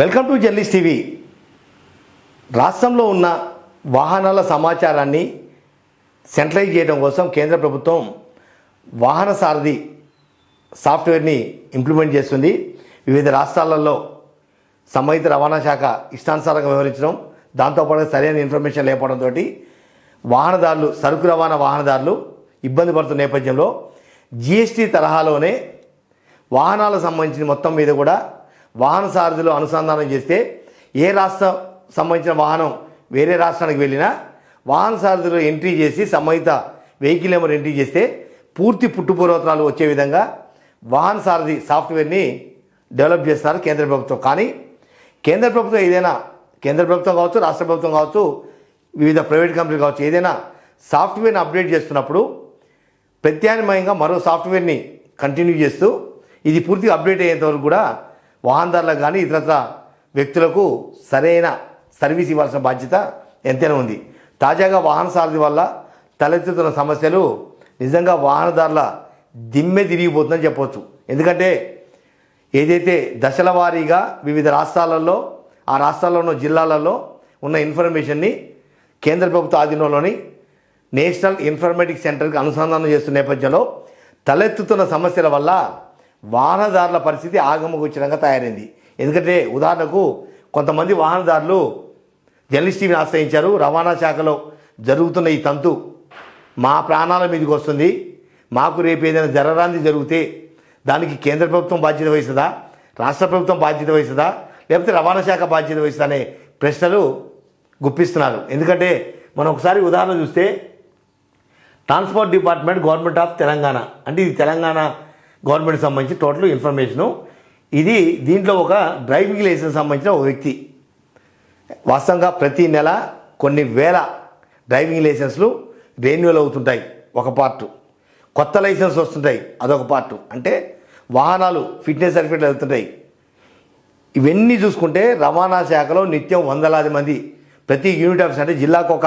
Welcome to journalist TV. రాష్ట్రంలో ఉన్న వాహనాల సమాచారాన్ని సెంట్రలైజ్ చేయడం కోసం కేంద్ర ప్రభుత్వం వాహన సారథి సాఫ్ట్వేర్ని ఇంప్లిమెంట్ చేస్తుంది. వివిధ రాష్ట్రాలలో సంబంధిత రవాణా శాఖ ఇష్టానుసారంగా వ్యవహరించడం దాంతోపాటు సరైన ఇన్ఫర్మేషన్ లేకపోవడంతో వాహనదారులు సరుకు రవాణా వాహనదారులు ఇబ్బంది పడుతున్న నేపథ్యంలో జిఎస్టీ తరహాలోనే వాహనాలకు సంబంధించిన మొత్తం మీద కూడా వాహన సారథిలో అనుసంధానం చేస్తే ఏ రాష్ట్రం సంబంధించిన వాహనం వేరే రాష్ట్రానికి వెళ్ళినా వాహన సారథిలో ఎంట్రీ చేసి సంబంధిత వెహికల్ నెంబర్ ఎంట్రీ చేస్తే పూర్తి పుట్టుపూర్వత్రాలు వచ్చే విధంగా వాహన సారథి సాఫ్ట్వేర్ని డెవలప్ చేస్తున్నారు కేంద్ర ప్రభుత్వం. కానీ కేంద్ర ప్రభుత్వం ఏదైనా కేంద్ర ప్రభుత్వం కావచ్చు రాష్ట్ర ప్రభుత్వం కావచ్చు వివిధ ప్రైవేట్ కంపెనీలు కావచ్చు ఏదైనా సాఫ్ట్వేర్ని అప్డేట్ చేస్తున్నప్పుడు ప్రత్యామ్నాయంగా మరో సాఫ్ట్వేర్ని కంటిన్యూ చేస్తూ ఇది పూర్తిగా అప్డేట్ అయ్యేంతవరకు కూడా వాహనదారులకు కానీ ఇతరత్ర వ్యక్తులకు సరైన సర్వీస్ ఇవ్వాల్సిన బాధ్యత ఎంతైనా ఉంది. తాజాగా వాహన సారథి వల్ల తలెత్తుతున్న సమస్యలు నిజంగా వాహనదారుల దిమ్మె తిరిగిపోతుందని చెప్పవచ్చు ఎందుకంటే ఏదైతే దశల వారీగా వివిధ రాష్ట్రాలలో ఆ రాష్ట్రాల్లో ఉన్న జిల్లాలలో ఉన్న ఇన్ఫర్మేషన్ని కేంద్ర ప్రభుత్వ ఆధీనంలోని నేషనల్ ఇన్ఫర్మేటిక్ సెంటర్కి అనుసంధానం చేస్తున్న నేపథ్యంలో తలెత్తుతున్న సమస్యల వల్ల వాహనదారుల పరిస్థితి ఆగమగోచరంగా తయారైంది. ఎందుకంటే ఉదాహరణకు కొంతమంది వాహనదారులు జర్నలిస్ట్ టీవీని ఆశ్రయించారు. రవాణా శాఖలో జరుగుతున్న ఈ తంతు మా ప్రాణాల మీదకి వస్తుంది. మాకు రేపు ఏదైనా జరరాంది జరిగితే దానికి కేంద్ర ప్రభుత్వం బాధ్యత వహిస్తుందా? రాష్ట్ర ప్రభుత్వం బాధ్యత వహిస్తుందా? లేకపోతే రవాణా శాఖ బాధ్యత వహిస్తుందా అనే ప్రశ్నలు గుప్పిస్తున్నారు. ఎందుకంటే మనం ఒకసారి ఉదాహరణ చూస్తే transport department government of Telangana. అంటే ఇది తెలంగాణ గవర్నమెంట్ సంబంధించి టోటల్ ఇన్ఫర్మేషను. ఇది దీంట్లో ఒక డ్రైవింగ్ లైసెన్స్ సంబంధించిన ఒక వ్యక్తి. వాస్తవంగా ప్రతి నెల కొన్ని వేల డ్రైవింగ్ లైసెన్స్లు రెన్యువల్ అవుతుంటాయి. ఒక పార్టు. కొత్త లైసెన్స్ వస్తుంటాయి. అదొక పార్టు. అంటే వాహనాలు ఫిట్నెస్ సర్టిఫికేట్లు వెళ్తుంటాయి. ఇవన్నీ చూసుకుంటే రవాణా శాఖలో నిత్యం వందలాది మంది ప్రతి యూనిట్ ఆఫీస్ అంటే జిల్లాకు ఒక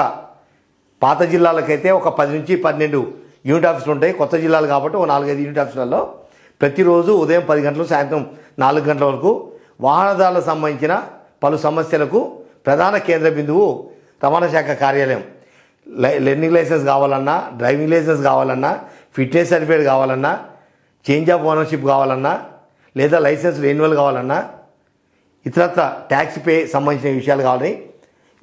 పాత జిల్లాలకైతే ఒక పది నుంచి పన్నెండు యూనిట్ ఆఫీసులు ఉంటాయి. కొత్త జిల్లాలు కాబట్టి ఒక నాలుగైదు యూనిట్ ఆఫీసులలో ప్రతిరోజు ఉదయం పది గంటలు సాయంత్రం నాలుగు గంటల వరకు వాహనదారులకు సంబంధించిన పలు సమస్యలకు ప్రధాన కేంద్ర బిందువు రవాణా శాఖ కార్యాలయం. లై- లెర్నింగ్ లైసెన్స్ కావాలన్నా డ్రైవింగ్ లైసెన్స్ కావాలన్నా ఫిట్నెస్ సర్టిఫికేట్ కావాలన్నా చేంజ్ ఆఫ్ ఓనర్షిప్ కావాలన్నా లేదా లైసెన్స్ రెన్యువల్ కావాలన్నా ఇతరత్ర ట్యాక్స్ పే సంబంధించిన విషయాలు కావాలి.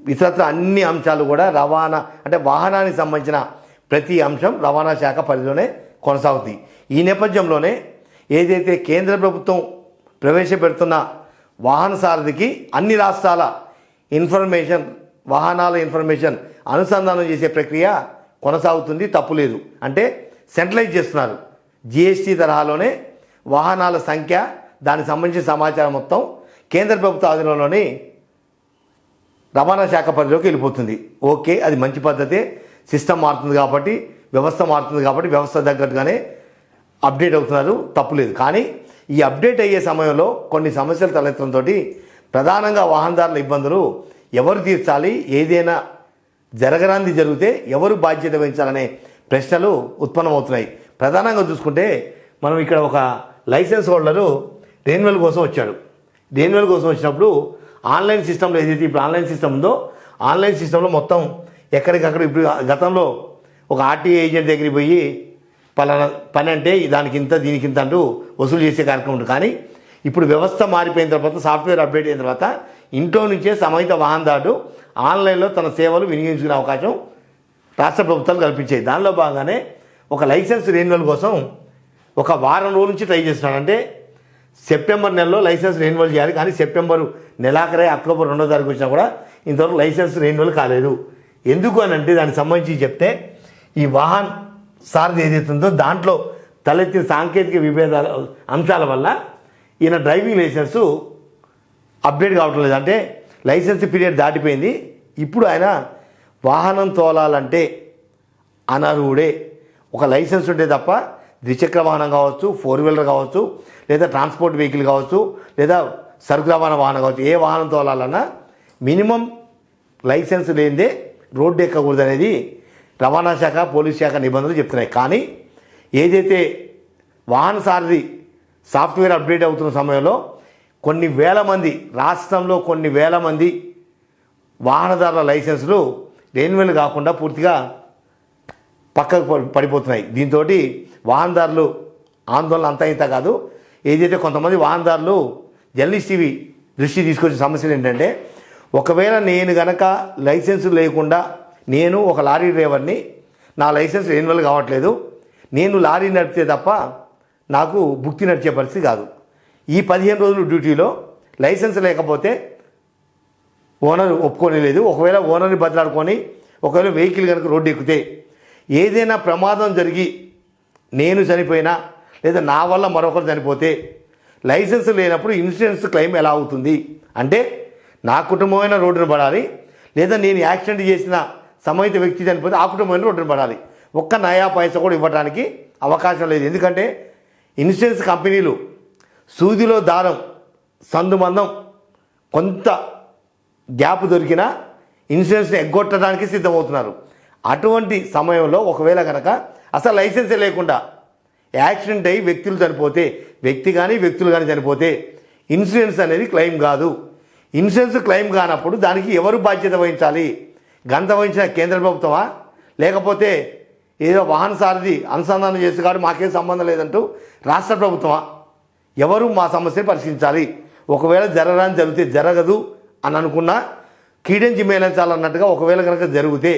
ఇతరత్ర అన్ని అంశాలు కూడా రవాణా అంటే వాహనానికి సంబంధించిన ప్రతి అంశం రవాణా శాఖ పరిధిలోనే కొనసాగుతాయి ఈ నేపథ్యంలోనే ఏదైతే కేంద్ర ప్రభుత్వం ప్రవేశపెడుతున్న వాహన సారథికి అన్ని రాష్ట్రాల ఇన్ఫర్మేషన్ వాహనాల ఇన్ఫర్మేషన్ అనుసంధానం చేసే ప్రక్రియ కొనసాగుతుంది తప్పులేదు అంటే సెంట్రలైజ్ చేస్తున్నారు. జిఎస్టీ తరహాలోనే వాహనాల సంఖ్య దానికి సంబంధించిన సమాచారం మొత్తం కేంద్ర ప్రభుత్వ ఆధీనంలోని రవాణా శాఖ పరిధిలోకి వెళ్ళిపోతుంది. ఓకే అది మంచి పద్ధతే సిస్టమ్ మారుతుంది కాబట్టి వ్యవస్థ మారుతుంది కాబట్టి వ్యవస్థ తగ్గట్టుగానే అప్డేట్ అవుతున్నారు. తప్పులేదు కానీ ఈ అప్డేట్ అయ్యే సమయంలో కొన్ని సమస్యలు తలెత్తడంతో ప్రధానంగా వాహనదారుల ఇబ్బందులు ఎవరు తీర్చాలి ఏదైనా జరగరాంది జరిగితే ఎవరు బాధ్యత వహించాలనే ప్రశ్నలు ఉత్పన్నమవుతున్నాయి. ప్రధానంగా చూసుకుంటే మనం ఇక్కడ ఒక లైసెన్స్ హోల్డరు రెన్యువల్ కోసం వచ్చాడు. రెన్యువల్ కోసం వచ్చినప్పుడు ఆన్లైన్ సిస్టంలో ఏదైతే ఇప్పుడు ఆన్లైన్ సిస్టమ్ ఉందో ఆన్లైన్ సిస్టంలో మొత్తం ఎక్కడికక్కడ ఇప్పుడు గతంలో ఒక ఆర్టీఏ ఏజెంట్ దగ్గరికి పోయి పలానా పని అంటే దానికి ఇంత దీనికి ఇంత అంటూ వసూలు చేసే కార్యక్రమం ఉంటుంది. కానీ ఇప్పుడు వ్యవస్థ మారిపోయిన తర్వాత సాఫ్ట్వేర్ అప్డేట్ అయిన తర్వాత ఇంట్లో నుంచే సమహిత వాహనదారుడు ఆన్లైన్లో తన సేవలు వినియోగించుకునే అవకాశం రాష్ట్ర ప్రభుత్వాలు కల్పించాయి. దానిలో భాగంగానే ఒక లైసెన్స్ రెన్యువల్ కోసం ఒక వారం రోజుల నుంచి ట్రై చేస్తున్నానంటే సెప్టెంబర్ నెలలో లైసెన్స్ రెన్యువల్ చేయాలి. కానీ సెప్టెంబర్ నెలాఖరే అక్టోబర్ రెండో తారీఖు వచ్చినా కూడా ఇంతవరకు లైసెన్స్ రెన్యువల్ కాలేదు. ఎందుకు అని అంటే దానికి సంబంధించి చెప్తే ఈ వాహన్ సార్ది ఏదైతుందో దాంట్లో తలెత్తిన సాంకేతిక విభేదాల అంశాల వల్ల ఈయన డ్రైవింగ్ లైసెన్సు అప్డేట్ కావటం లేదు. అంటే లైసెన్స్ పీరియడ్ దాటిపోయింది. ఇప్పుడు ఆయన వాహనం తోలాలంటే అనర్హుడే. ఒక లైసెన్స్ ఉంటే తప్ప ద్విచక్ర వాహనం కావచ్చు ఫోర్ వీలర్ కావచ్చు లేదా ట్రాన్స్పోర్ట్ వెహికల్ కావచ్చు లేదా సరుకు రవాణా వాహనం కావచ్చు ఏ వాహనం తోలాలన్నా మినిమం లైసెన్స్ లేనిదే రోడ్డు ఎక్కకూడదు అనేది రవాణా శాఖ పోలీస్ శాఖ నిబంధనలు చెప్తున్నాయి. కానీ ఏదైతే వాహన సారథి సాఫ్ట్వేర్ అప్డేట్ అవుతున్న సమయంలో కొన్ని వేల మంది రాష్ట్రంలో కొన్ని వేల మంది వాహనదారుల లైసెన్సులు రెన్యువల్ కాకుండా పూర్తిగా పక్కకు పడిపోతున్నాయి. దీంతో వాహనదారులు ఆందోళన అంతా ఇంత కాదు. ఏదైతే కొంతమంది వాహనదారులు జర్నలిస్ట్ టీవీ దృష్టి తీసుకొచ్చిన సమస్యలు ఏంటంటే ఒకవేళ నేను గనక లైసెన్స్ లేకుండా నేను ఒక లారీ డ్రైవర్ని నా లైసెన్స్ రెన్యువల్ కావట్లేదు. నేను లారీ నడిపితే తప్ప నాకు బుక్తి నడిచే పరిస్థితి కాదు. ఈ పదిహేను రోజులు డ్యూటీలో లైసెన్స్ లేకపోతే ఓనర్ ఒప్పుకోలేదు లేదు ఒకవేళ ఓనర్ని బదలాడుకొని ఒకవేళ వెహికల్ కనుక రోడ్డు ఎక్కితే ఏదైనా ప్రమాదం జరిగి నేను చనిపోయినా లేదా నా వల్ల మరొకరు చనిపోతే లైసెన్స్ లేనప్పుడు ఇన్సూరెన్స్ క్లెయిమ్ ఎలా అవుతుంది? అంటే నా కుటుంబమైన రోడ్డును పడాలి లేదా నేను యాక్సిడెంట్ చేసిన సమహిత వ్యక్తి చనిపోతే ఆ కుటుంబంలో రోడ్డును పడాలి? ఒక్క నయా పైసా కూడా ఇవ్వడానికి అవకాశం లేదు. ఎందుకంటే ఇన్సూరెన్స్ కంపెనీలు సూదిలో దారం సందుమందం కొంత గ్యాప్ దొరికినా ఇన్సూరెన్స్ని ఎగ్గొట్టడానికి సిద్ధమవుతున్నారు. అటువంటి సమయంలో ఒకవేళ కనుక అసలు లైసెన్సే లేకుండా యాక్సిడెంట్ అయ్యి వ్యక్తులు చనిపోతే వ్యక్తి కానీ వ్యక్తులు కానీ చనిపోతే ఇన్సూరెన్స్ అనేది క్లెయిమ్ కాదు. ఇన్సూరెన్స్ క్లెయిమ్ కానప్పుడు దానికి ఎవరు బాధ్యత వహించాలి? గంధం వహించిన కేంద్ర ప్రభుత్వమా? లేకపోతే ఏదో వాహన సారథి అనుసంధానం చేసి కాబట్టి మాకేం సంబంధం లేదంటూ రాష్ట్ర ప్రభుత్వమా? ఎవరు మా సమస్యను పరిశీలించాలి ఒకవేళ జరగరాని జరిగితే జరగదు అని అనుకున్నా కీడించి మేలించాలన్నట్టుగా ఒకవేళ కనుక జరిగితే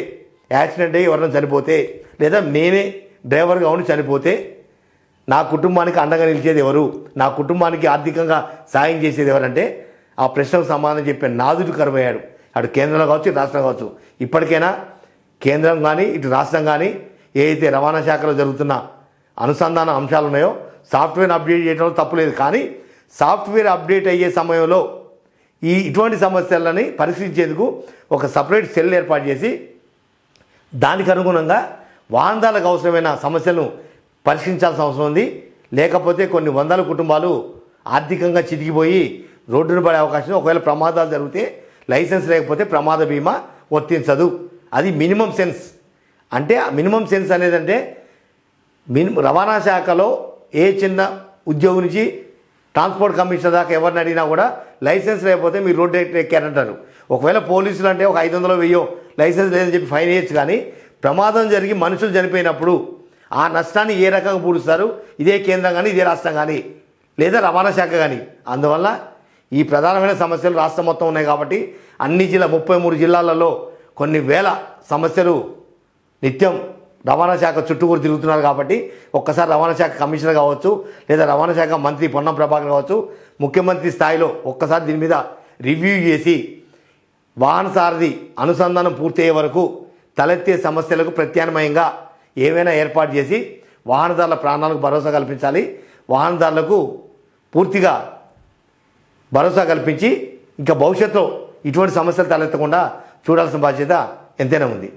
యాక్సిడెంట్ అయ్యి ఎవరైనా చనిపోతే లేదా నేనే డ్రైవర్గా ఉండి చనిపోతే నా కుటుంబానికి అండగా నిలిచేది ఎవరు? నా కుటుంబానికి ఆర్థికంగా సాయం చేసేది ఎవరంటే ఆ ప్రశ్నకు సమాధానం చెప్పే నాదుడు కరువయ్యాడు. అటు కేంద్రంలో కావచ్చు ఇటు రాష్ట్రం కావచ్చు. ఇప్పటికైనా కేంద్రం కానీ ఇటు రాష్ట్రం కానీ ఏదైతే రవాణా శాఖలో జరుగుతున్న అనుసంధాన అంశాలు ఉన్నాయో సాఫ్ట్వేర్ అప్డేట్ చేయడంలో తప్పులేదు కానీ సాఫ్ట్వేర్ అప్డేట్ అయ్యే సమయంలో ఈ ఇటువంటి సమస్యలని పరిశీలించేందుకు ఒక సపరేట్ సెల్ ఏర్పాటు చేసి దానికి అనుగుణంగా వాహనదారులకు అవసరమైన సమస్యలను పరిష్కరించాల్సిన అవసరం ఉంది. లేకపోతే కొన్ని వందల కుటుంబాలు ఆర్థికంగా చితికిపోయి రోడ్డును పడే అవకాశం ఒకవేళ ప్రమాదాలు జరిగితే లైసెన్స్ లేకపోతే ప్రమాద బీమా వర్తించదు. అది మినిమం సెన్స్. అంటే ఆ మినిమం సెన్స్ అనేది అంటే మిని రవాణా శాఖలో ఏ చిన్న ఉద్యోగి నుంచి ట్రాన్స్పోర్ట్ కమిషనర్ దాకా ఎవరిని అడిగినా కూడా లైసెన్స్ లేకపోతే మీరు రోడ్డు ఎక్కారంటారు. ఒకవేళ పోలీసులు అంటే ఒక ఐదు వందలు వెయ్యో లైసెన్స్ లేదని చెప్పి ఫైన్ వేయచ్చు కానీ ప్రమాదం జరిగి మనుషులు చనిపోయినప్పుడు ఆ నష్టాన్ని ఏ రకంగా పూడుస్తారు ఇదే కేంద్రం కానీ ఇదే రాష్ట్రం కానీ లేదా రవాణా శాఖ కానీ. అందువల్ల ఈ ప్రధానమైన సమస్యలు రాష్ట్రం మొత్తం ఉన్నాయి కాబట్టి అన్ని జిల్లా ముప్పై మూడు జిల్లాలలో కొన్ని వేల సమస్యలు నిత్యం రవాణా శాఖ చుట్టూరు తిరుగుతున్నారు కాబట్టి ఒక్కసారి రవాణా శాఖ కమిషనర్ కావచ్చు లేదా రవాణా శాఖ మంత్రి పొన్నం ప్రభాకర్ కావచ్చు ముఖ్యమంత్రి స్థాయిలో ఒక్కసారి దీని మీద రివ్యూ చేసి వాహన సారథి అనుసంధానం పూర్తయ్యే వరకు తలెత్తే సమస్యలకు ప్రత్యామ్నాయంగా ఏవైనా ఏర్పాటు చేసి వాహనదారుల ప్రాణాలకు భరోసా కల్పించాలి. వాహనదారులకు పూర్తిగా భరోసా కల్పించి ఇంకా భవిష్యత్తులో ఇటువంటి సమస్యలు తలెత్తకుండా చూడాల్సిన బాధ్యత ఎంతైనా ఉంది.